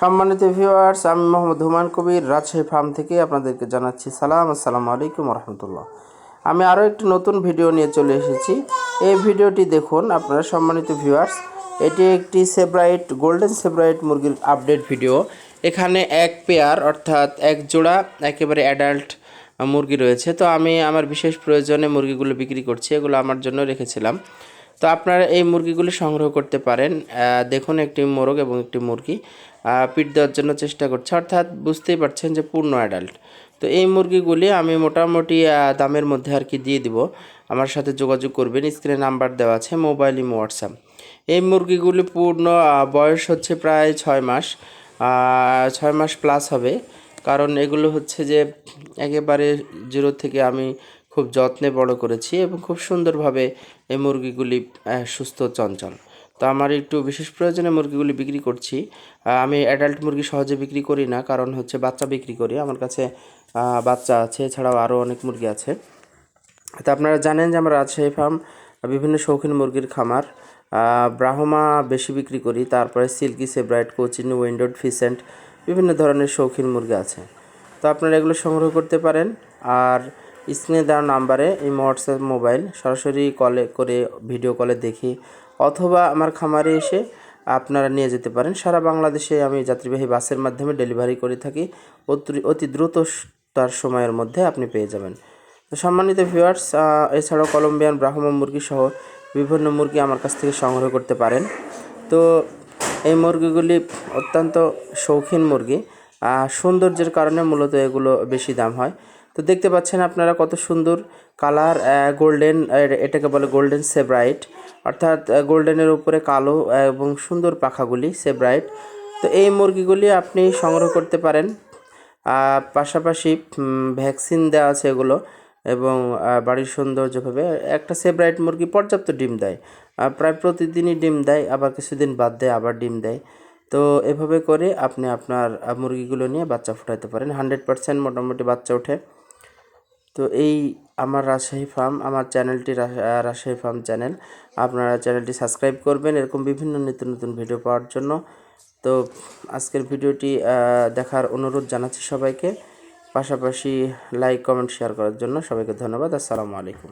সম্মানিত ভিউয়ার্স আমি মোহাম্মদ হুমায়ুন কবির, রাজশাহী ফার্ম থেকে আপনাদেরকে জানাচ্ছি সালাম। আসসালামু আলাইকুম রহমতুল্লাহ আমি আরও একটি নতুন ভিডিও নিয়ে চলে এসেছি। এই ভিডিওটি দেখুন আপনারা সম্মানিত ভিউয়ার্স এটি একটি সেব্রাইট গোল্ডেন সেব্রাইট মুরগির আপডেট ভিডিও এখানে এক পেয়ার অর্থাৎ এক জোড়া, একেবারে অ্যাডাল্ট মুরগি রয়েছে। তো আমি আমার বিশেষ প্রয়োজনে মুরগিগুলো বিক্রি করছি, এগুলো আমার জন্য রেখেছিলাম। তো আপনারা এই মুরগিগুলি সংগ্রহ করতে পারেন। দেখুন একটি মোরগ এবং একটি মুরগি। পিট দেওয়ার জন্য চেষ্টা করছে। অর্থাৎ বুঝতেই পারছেন যে পূর্ণ অ্যাডাল্ট তো এই মুরগিগুলি আমি মোটামুটি দামের মধ্যে আর কি দিয়ে দিব। আমার সাথে যোগাযোগ করবেন স্ক্রিনে নাম্বার দেওয়া আছে মোবাইল ইমো হোয়াটসঅ্যাপ এই মুরগিগুলি পূর্ণ বয়স হচ্ছে প্রায় ছয় মাস। ছয় মাস প্লাস হবে। কারণ এগুলো হচ্ছে যে একেবারে জিরো থেকে আমি খুব যত্নে বড় করেছি এবং খুব সুন্দরভাবে এই মুরগিগুলি সুস্থ চঞ্চল। তো আমার একটু বিশেষ প্রয়োজনে মুরগিগুলি বিক্রি করছি। আমি অ্যাডাল্ট মুরগি সহজে বিক্রি করি না, কারণ হচ্ছে বাচ্চা বিক্রি করি। আমার কাছে বাচ্চা আছে, এছাড়াও আরও অনেক মুরগি আছে। তো আপনারা জানেন যে আমার রাজশাহী ফার্ম, বিভিন্ন শৌখিন মুরগির খামার। ব্রাহ্মা বেশি বিক্রি করি, তারপরে silky, Sebright, Cochin, wyandotte, pheasant, বিভিন্ন ধরনের শৌখিন মুরগি আছে। তো আপনারা এগুলো সংগ্রহ করতে পারেন। আর স্ক্রিনে দেওয়া নাম্বারে এই হোয়াটসঅ্যাপ মোবাইল, সরাসরি কলে করে ভিডিও কলে দেখি অথবা আমার খামারে এসে আপনারা নিয়ে যেতে পারেন। সারা বাংলাদেশে আমি যাত্রীবাহী বাসের মাধ্যমে ডেলিভারি করে থাকি। অতি দ্রুত তার সময়ের মধ্যে আপনি পেয়ে যাবেন। তো সম্মানিত ভিউয়ার্স এছাড়াও কলম্বিয়ান ব্রাহ্মণ মুরগি সহ বিভিন্ন মুরগি আমার কাছ থেকে সংগ্রহ করতে পারেন। তো এই মুরগিগুলি অত্যন্ত শৌখিন মুরগি। সৌন্দর্যের কারণে মূলত এগুলো বেশি দাম হয়। তো দেখতে পাচ্ছেন আপনারা কত সুন্দর কালার গোল্ডেন এটাকে বলে গোল্ডেন সেব্রাইট অর্থাৎ গোল্ডেনের উপরে কালো এবং সুন্দর পাখাগুলি সেব্রাইট তো এই মুরগিগুলি আপনি সংগ্রহ করতে পারেন। পাশাপাশি ভ্যাকসিন দেওয়া আছে এগুলো, এবং বাড়ির সৌন্দর্যভাবে একটা সেব্রাইট মুরগি পর্যাপ্ত ডিম দেয়। প্রায় প্রতিদিনই ডিম দেয়, আবার কিছুদিন বাদ দেয় আবার ডিম দেয়। তো এভাবে করে আপনি আপনার মুরগিগুলো নিয়ে বাচ্চা ফুটাতে পারেন। হান্ড্রেড পার্সেন্ট মোটামুটি বাচ্চা ওঠে। তো এই আমার রাজশাহী ফার্ম, আমার চ্যানেলটি রাজশাহী ফার্ম চ্যানেল। আপনারা চ্যানেলটি সাবস্ক্রাইব করবেন এরকম বিভিন্ন নিত্য নতুন ভিডিও পাওয়ার জন্য। তো আজকের ভিডিওটি দেখার অনুরোধ জানাচ্ছি সবাইকে। পাশাপাশি লাইক কমেন্ট শেয়ার করার জন্য সবাইকে ধন্যবাদ। আসসালামু আলাইকুম।